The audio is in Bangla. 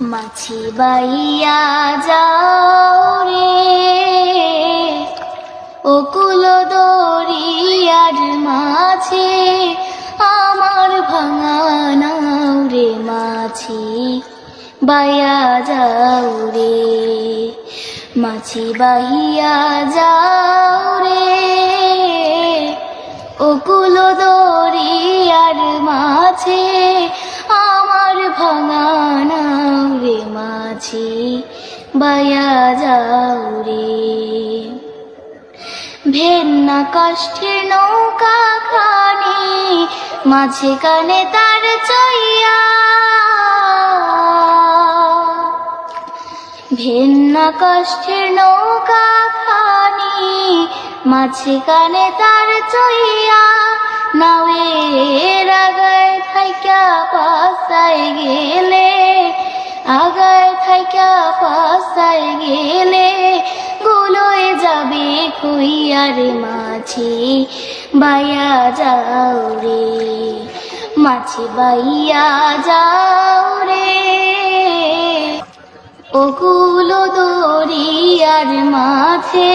মাছি বাইয়া যাও রে। ওকুল দরিয়ার মাঝে আমার ভাঙা রে মাছি বাইয়া যাও রে। মাছি বাহিয়া যাও রে। ওকুল দরিয়ার মাঝি বায়া যাও রে। ভেন্না কষ্টের নৌকা খানি মাঝে কানে তার চইয়া। ভিন্ন কষ্টের নৌকা খানি মাঝে কানে তার চইয়া। নাওয়ের আগায় থাইকা পাসায় গেলে আগায় থাইকা গেলে গুলোয় যাবে কইয়ার মাঝি? বাইয়া যাও রে মাছি বাইয়া যাও রে। ওগুলো দরিয়ার মাঝে